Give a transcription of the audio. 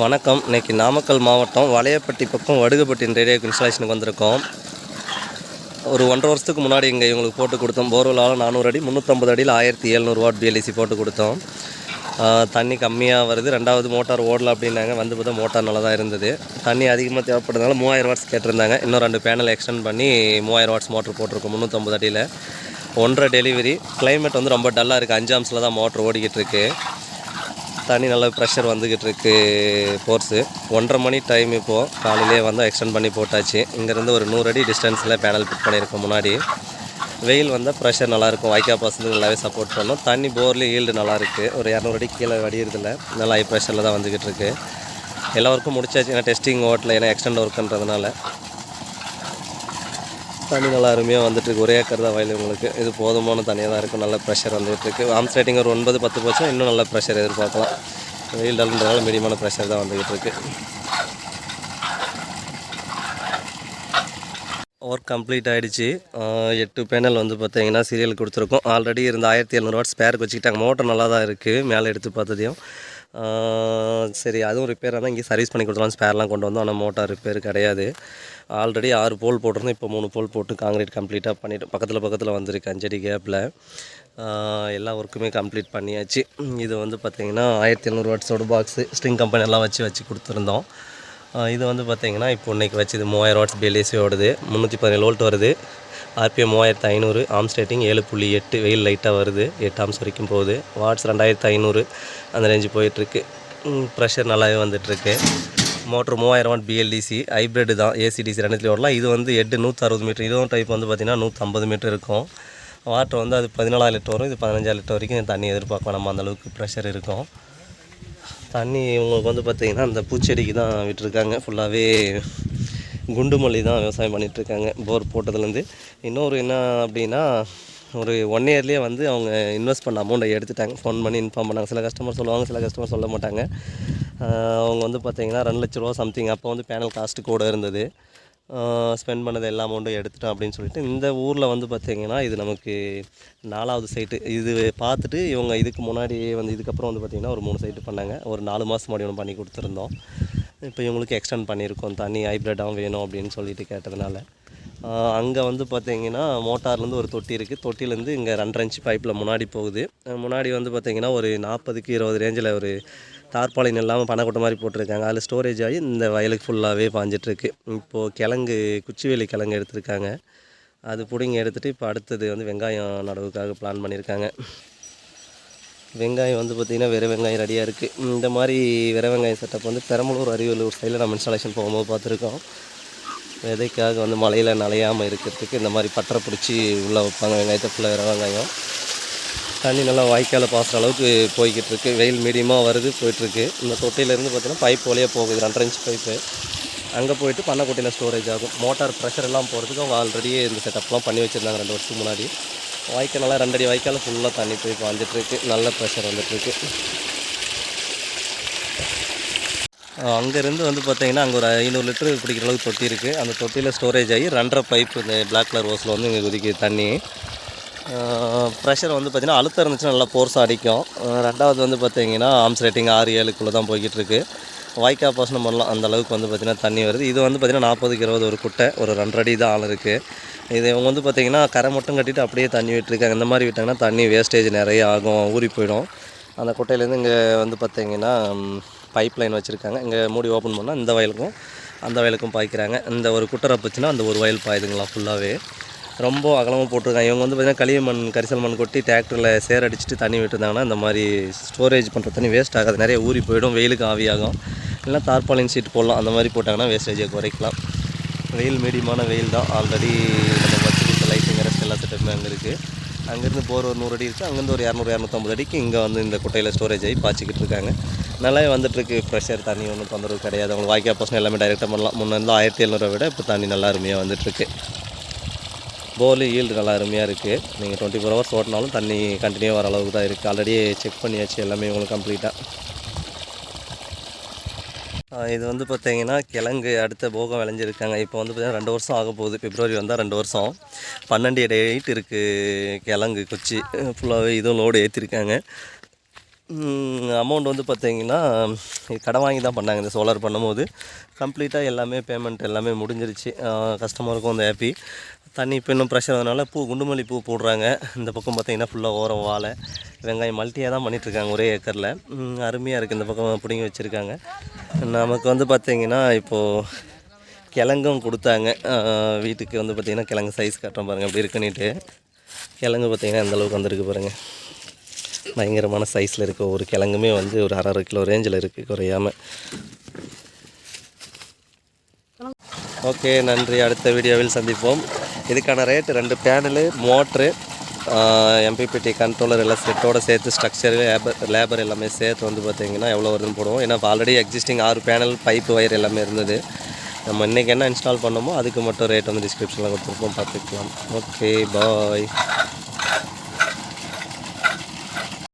வணக்கம் இன்னைக்கு நாமக்கல் மாவட்டம் வளையப்பட்டி பக்கம் வடுகப்பட்டி ரேடியோ இன்ஸ்டாலேஷனுக்கு வந்திருக்கோம். ஒரு ஒன்றரை வருஷத்துக்கு முன்னாடி இங்கே இவங்களுக்கு போட்டு கொடுத்தோம். போர்வெலால் நானூறு அடி முந்நூற்றம்பது அடியில் ஆயிரத்தி எழுநூறு வாட் பிஎல்இசி போட்டு கொடுத்தோம். தண்ணி கம்மியாக வருது. ரெண்டாவது மோட்டார் ஓடலாம் அப்படின்னாங்க. வந்து பார்த்தா மோட்டார் நல்லா தான் இருந்தது. தண்ணி அதிகமாக தேவைப்படுறதுனால மூவாயிரம் வாட்ஸ் கேட்டிருந்தாங்க. இன்னும் ரெண்டு பேனல் எக்ஸ்டெண்ட் பண்ணி மூவாயிரம் வாட்ஸ் மோட்டர் போட்டிருக்கோம். முந்நூற்றம்பது அடியில். ஒன்றரை டெலிவரி கிளைமேட் வந்து ரொம்ப டல்லாக இருக்குது அஞ்சாம்ஸில் தான் மோட்டர் ஓடிக்கிட்டு இருக்குது தண்ணி நல்ல ப்ரெஷர் வந்துக்கிட்டு இருக்கு ஃபோர்ஸு ஒன்றரை மணி டைம் இப்போது காலையிலே வந்து எக்ஸ்டெண்ட் பண்ணி போட்டாச்சு. இங்கேருந்து ஒரு நூறு அடி டிஸ்டன்ஸில் பேனல் ஃபிட் பண்ணியிருக்கோம் முன்னாடி. வெயில் வந்தால் ப்ரெஷர் நல்லாயிருக்கும். வாய்க்கா பசங்க நல்லாவே சப்போர்ட் பண்ணும். தண்ணி போர்லேயும் ஈல்டு நல்லாயிருக்கு. ஒரு இரநூறு அடி கீழே வடிகிறதில்ல நல்லா ஹை ப்ரெஷரில் தான் வந்துக்கிட்டு இருக்குது எல்லா ஒர்க்கும் முடிச்சாச்சு. ஏன்னா டெஸ்டிங் ஓட்டில் ஏன்னா எக்ஸ்டெண்ட் ஒர்க்குன்றதுனால தண்ணி நல்லா அருமையாக வந்துட்டுருக்கு. ஒரே ஏக்கர் தான் வயல் உங்களுக்கு. இது போதுமான தண்ணியாக தான் இருக்கும் நல்ல ப்ரெஷர் வந்துட்டு ஆம்ஸ் ரேட்டிங் ஒரு ஒன்பது பத்து போச்சுன்னா இன்னும் நல்ல ப்ரெஷர் எதிர்பார்க்கலாம். வெயில் டல்ன்றதால மீடியமான ப்ரெஷர் தான் வந்துக்கிட்டு இருக்கு. ஒர்க் கம்ப்ளீட் ஆகிடுச்சு எட்டு பேனல் வந்து பார்த்தீங்கன்னா சீரியல் கொடுத்துருக்கோம். ஆல்ரெடி இருந்த ஆயிரத்தி எழுநூறுவா ஸ்பேருக்கு வச்சுக்கிட்டாங்க. மோட்டர் நல்லா தான் இருக்குது மேலே எடுத்து பார்த்ததையும். சரி அதுவும் ரிப்பேர் ஆனால் இங்கே சர்வீஸ் பண்ணி கொடுத்துலாம் ஸ்பேர்லாம் கொண்டு வந்தோம். ஆனால் மோட்டார் ரிப்பேர் கிடையாது. ஆல்ரெடி ஆறு போல் போட்டிருந்தோம். இப்போ மூணு போல் போட்டு காங்கிரீட் கம்ப்ளீட்டாக பண்ணிவிட்டு பக்கத்தில் பக்கத்தில் வந்திருக்கு அஞ்சடி கேப்பில் எல்லா ஒர்க்குமே கம்ப்ளீட் பண்ணியாச்சு. இது வந்து பார்த்திங்கன்னா ஆயிரத்தி எழுநூறு வாட்ஸோட பாக்ஸு ஸ்ட்ரிங் கம்பெனி எல்லாம் வச்சு வச்சு கொடுத்துருந்தோம். இது வந்து பார்த்திங்கன்னா இப்போ இன்னைக்கு வச்சது மூவாயிரம் வாட்ஸ் பிஎல்ஏசி ஓடுது. முந்நூற்றி பதினேழு வோல்ட் வருது. ஆர்பிஎம் மூவாயிரத்து ஐநூறு ஆம்ஸ் ரேட்டிங் ஏழு புள்ளி எட்டு வெயில் லைட்டாக வருது எட்டு ஆம்ஸ் வரைக்கும் போகுது. வாட்ஸ் ரெண்டாயிரத்து ஐநூறு அந்த ரேஞ்சு போயிட்டுருக்கு. ப்ரெஷர் நல்லாவே வந்துட்டுருக்கு. மோட்ரு மூவாயிரம் வாட் பிஎல்டிசி ஹைப்ரிட் தான் ஏசிடிசி ரெண்டுத்துலேயும் ஓடலாம். இது வந்து எட்டு நூற்றறுபது மீட்டர். இதுவும் டைப் வந்து பார்த்திங்கன்னா நூற்றம்பது மீட்டர் இருக்கும். வாட்டர் வந்து அது பதினாலாயிரம் லிட்டர் வரும். இது பதினஞ்சாயிரம் லிட்டர் வரைக்கும் தண்ணி எதிர்பார்க்கலாம். நம்ம அந்த அளவுக்கு ப்ரெஷர் இருக்கும். தண்ணி இவங்களுக்கு வந்து பார்த்திங்கன்னா அந்த பூச்செடிக்கு தான் விட்டுருக்காங்க. ஃபுல்லாகவே குண்டு மல்லி தான் விவசாயம் பண்ணிகிட்ருக்காங்க போர் போட்டதுலேருந்து. இன்னொரு என்ன அப்படின்னா ஒரு ஒன் இயர்லேயே வந்து அவங்க இன்வெஸ்ட் பண்ண அமௌண்ட்டை எடுத்துட்டாங்க. ஃபோன் பண்ணி இன்ஃபார்ம் பண்ணாங்க. சில கஸ்டமர் சொல்லுவாங்க சில கஸ்டமர் சொல்ல மாட்டாங்க. அவங்க வந்து பார்த்திங்கன்னா ரெண்டு லட்ச ரூபா சம்திங் அப்போ வந்து பேனல் காஸ்ட்டு கூட இருந்தது. ஸ்பெண்ட் பண்ணது எல்லா அமௌண்ட்டும் எடுத்துட்டோம் அப்படின்னு சொல்லிட்டு இந்த ஊரில் வந்து பார்த்திங்கன்னா இது நமக்கு நாலாவது சைட்டு இது பார்த்துட்டு இவங்க இதுக்கு முன்னாடி வந்து இதுக்கப்புறம் வந்து பார்த்திங்கன்னா ஒரு மூணு சைட்டு பண்ணாங்க. ஒரு நாலு மாதம் முன்னாடி ஒன்று பண்ணி கொடுத்துருந்தோம். இப்போ இவங்களுக்கு எக்ஸ்டெண்ட் பண்ணியிருக்கோம். தண்ணி ஹைப்ரிட்டாகவும் வேணும் அப்படின்னு சொல்லிட்டு கேட்டதுனால. அங்கே வந்து பார்த்தீங்கன்னா மோட்டார்லேருந்து ஒரு தொட்டி இருக்குது தொட்டிலேருந்து இங்கே ரெண்டரை இன்ச்சு பைப்பில் முன்னாடி போகுது. முன்னாடி வந்து பார்த்திங்கன்னா ஒரு நாற்பதுக்கு இருபது ரேஞ்சில் ஒரு தார்பாலின் இல்லாமல் பனைக்கொட்டை மாதிரி போட்டிருக்காங்க. அதில் ஸ்டோரேஜ் ஆகி இந்த வயலுக்கு ஃபுல்லாகவே பாஞ்சிட்ருக்கு. இப்போது கிழங்கு குச்சிவேலி கிழங்கு எடுத்திருக்காங்க. அது பிடிங்கி எடுத்துகிட்டு இப்போ அடுத்தது வந்து வெங்காயம் நடவுக்காக பிளான் பண்ணியிருக்காங்க. வெங்காயம் வந்து பார்த்திங்கன்னா வெற வெங்காயம் ரெடியாக இருக்குது இந்த மாதிரி வெற வெங்காயம் செட்டப் வந்து பெரம்பலூர் அரியலூர் சைடில் நம்ம இன்ஸ்டாலேஷன் போகும்போது பார்த்துருக்கோம். விதைக்காக வந்து மழையில் நனையாமல் இருக்கிறதுக்கு இந்த மாதிரி பட்டரை பிடிச்சி உள்ளே வைப்பாங்க. வெங்காயத்தை ஃபுல்லாக வெற வெங்காயம். தண்ணி நல்லா வாய்க்கால் பாசுகிற அளவுக்கு போய்கிட்டு இருக்கு. வெயில் மீடியமாக வருது போயிட்டுருக்கு. இந்த தொட்டியிலேருந்து பார்த்தீங்கன்னா பைப் வழியாக போகுது. ரெண்டரை இன்ச் பைப்பு அங்கே போயிட்டு பண்ணைக்குட்டையில் ஸ்டோரேஜ் ஆகும். மோட்டார் ப்ரெஷர் எல்லாம் போகிறதுக்கு அவங்க ஆல்ரெடியே இந்த செட்டப்லாம் பண்ணி வச்சுருந்தாங்க ரெண்டு வருஷத்துக்கு முன்னாடி. வாய்க்கால் நல்லா ரெண்டடி வாய்க்கால் ஃபுல்லாக தண்ணி போய் பாஞ்சிட்ருக்கு. நல்ல ப்ரெஷர் வந்துட்டுருக்கு அங்கேருந்து வந்து பார்த்தீங்கன்னா அங்கே ஒரு ஐநூறு லிட்டரு பிடிக்கிற அளவுக்கு தொட்டி இருக்குது அந்த தொட்டியில் ஸ்டோரேஜ் ஆகி ரெண்டரை பைப் இந்த பிளாக் கலர் ஓஸில் வந்து இங்கே குதிக்கு தண்ணி. ப்ரெஷர் வந்து பார்த்திங்கன்னா அழுத்தம் இருந்துச்சுன்னா நல்லா போர்ஸாக அடிக்கும். ரெண்டாவது வந்து பார்த்தீங்கன்னா ஆம்ஸ் ரேட்டிங் ஆறு ஏழுக்குள்ளே தான் போய்கிட்டுருக்கு வாய்க்கா பாசனம் பண்ணலாம். அந்த அளவுக்கு வந்து பார்த்திங்கன்னா தண்ணி வருது. இது வந்து பார்த்திங்கன்னா நாற்பதுக்கு இருபது ஒரு குட்டை ஒரு ரெண்டரை அடி தான் ஆள் இருக்குது இது இவங்க வந்து பார்த்திங்கன்னா கரை மட்டும் கட்டிட்டு அப்படியே தண்ணி விட்டுருக்காங்க. இந்த மாதிரி விட்டாங்கன்னா தண்ணி வேஸ்டேஜ் நிறைய ஆகும் ஊறி போயிடும். அந்த குட்டையிலேருந்து இங்கே வந்து பார்த்திங்கன்னா பைப் லைன் வச்சுருக்காங்க. இங்கே மூடி ஓப்பன் பண்ணால் இந்த வயலுக்கும் அந்த வயலுக்கும் பாய்க்கிறாங்க. இந்த ஒரு குட்டரை போச்சுன்னா அந்த ஒரு வயல் பாயுதுங்களா ஃபுல்லாகவே ரொம்ப அகலமாக போட்டிருக்காங்க. இவங்க வந்து பார்த்திங்கன்னா களிமண் கரிசல் மண் கொட்டி டிராக்டரில் சேர் அடிச்சுட்டு தண்ணி விட்டுருந்தாங்கன்னா இந்த மாதிரி ஸ்டோரேஜ் பண்ணுற தண்ணி வேஸ்ட் ஆகாது. நிறைய ஊறி போயிடும். வெயிலுக்கு ஆவியாகும். இல்லைனா தார்பாலின் சீட் போடலாம். அந்த மாதிரி போட்டாங்கன்னா வேஸ்டேஜை குறைக்கலாம். வெயில் மீடியமான வெயில் தான். ஆல்ரெடி நம்ம வச்சு லைட்டிங் ரெஸ்ட் எல்லா செட்டப்புமே அங்கே இருக்குது அங்கேருந்து போகிற ஒரு நூறு அடி இருக்குது அங்கேருந்து ஒரு இரநூறு இரநூத்தம்பது அடிக்கு இங்கே வந்து இந்த குட்டையில் ஸ்டோரேஜ் ஆகி பாய்ச்சிக்கிட்டு இருக்காங்க. நல்லாவே வந்துட்டுருக்கு ப்ரெஷர் தண்ணி ஒன்றும் தொந்தரவு கிடையாது. அவங்க வாய்க்கா பசங்க எல்லாமே டைரெக்டாக பண்ணலாம். முன்னே இருந்தால் ஆயிரத்தி எழுநூறுவா விட இப்போ தண்ணி நல்லா அருமையாக வந்துட்டுருக்கு போர்லி ஈல்டு நல்லா அருமையாக இருக்குது நீங்கள் டுவெண்ட்டி ஃபோர் ஹவர்ஸ் ஓட்டினாலும் தண்ணி கண்டினியூ வர அளவுக்கு தான் இருக்குது ஆல்ரெடி செக் பண்ணியாச்சு. எல்லாமே உங்களுக்கு கம்ப்ளீட்டாக இது வந்து பார்த்திங்கன்னா கிழங்கு அடுத்த போகம் விளைஞ்சிருக்காங்க. இப்போ வந்து பார்த்தீங்கன்னா ரெண்டு வருஷம் ஆக போகுது. பிப்ரவரி வந்தால் ரெண்டு வருஷம். பன்னெண்டு எயிட் இருக்குது கிழங்கு குச்சி. ஃபுல்லாகவே இதுவும் லோடு ஏற்றிருக்காங்க அமௌண்ட் வந்து பார்த்திங்கன்னா கடை கடன் வாங்கி தான் பண்ணாங்க இந்த சோலார் பண்ணும்போது. கம்ப்ளீட்டாக எல்லாமே பேமெண்ட் எல்லாமே முடிஞ்சிருச்சு. கஸ்டமருக்கும் அந்த ஹாப்பி தண்ணி இப்போ இன்னும் ப்ரெஷர் அதனால பூ குண்டுமல்லி பூ போடுறாங்க. இந்த பக்கம் பார்த்திங்கன்னா ஃபுல்லாக ஓரம் வாழை வெங்காயம் மல்ட்டியாக தான் பண்ணிகிட்ருக்காங்க ஒரே ஏக்கரில் அருமையாக இருக்குது இந்த பக்கம் பிடிங்கி வச்சுருக்காங்க. நமக்கு வந்து பார்த்திங்கன்னா இப்போது கிழங்கும் கொடுத்தாங்க. வீட்டுக்கு வந்து பார்த்திங்கன்னா கிழங்கு சைஸ் காட்டுறோம் பாருங்கள் அப்படி இருக்குன்னுட்டு கிழங்கு பார்த்திங்கன்னா எந்த அளவுக்கு வந்திருக்கு பாருங்கள் பயங்கரமான சைஸில் இருக்க ஒரு கிழங்குமே வந்து ஒரு அரை அரை கிலோ ரேஞ்சில் இருக்குது குறையாமல் ஓகே நன்றி. அடுத்த வீடியோவில் சந்திப்போம். இதுக்கான ரேட்டு ரெண்டு பேனலு மோட்ரு எம்பிபிடி கண்ட்ரோலர் எல்லாம் செட்டோடு சேர்த்து ஸ்ட்ரக்சர் லேபர் லேபர் எல்லாமே சேர்த்து வந்து பார்த்தீங்கன்னா எவ்வளோ வருதுன்னு போடுவோம். ஏன்னா ஆல்ரெடி எக்ஸிஸ்டிங் ஆறு பேனல் பைப்பு ஒயர் எல்லாமே இருந்தது. நம்ம இன்றைக்கி என்ன இன்ஸ்டால் பண்ணோமோ அதுக்கு மட்டும் ரேட் வந்து டிஸ்கிரிப்ஷனில் கொடுத்துருப்போம். பார்த்துக்கலாம் ஓகே பாய்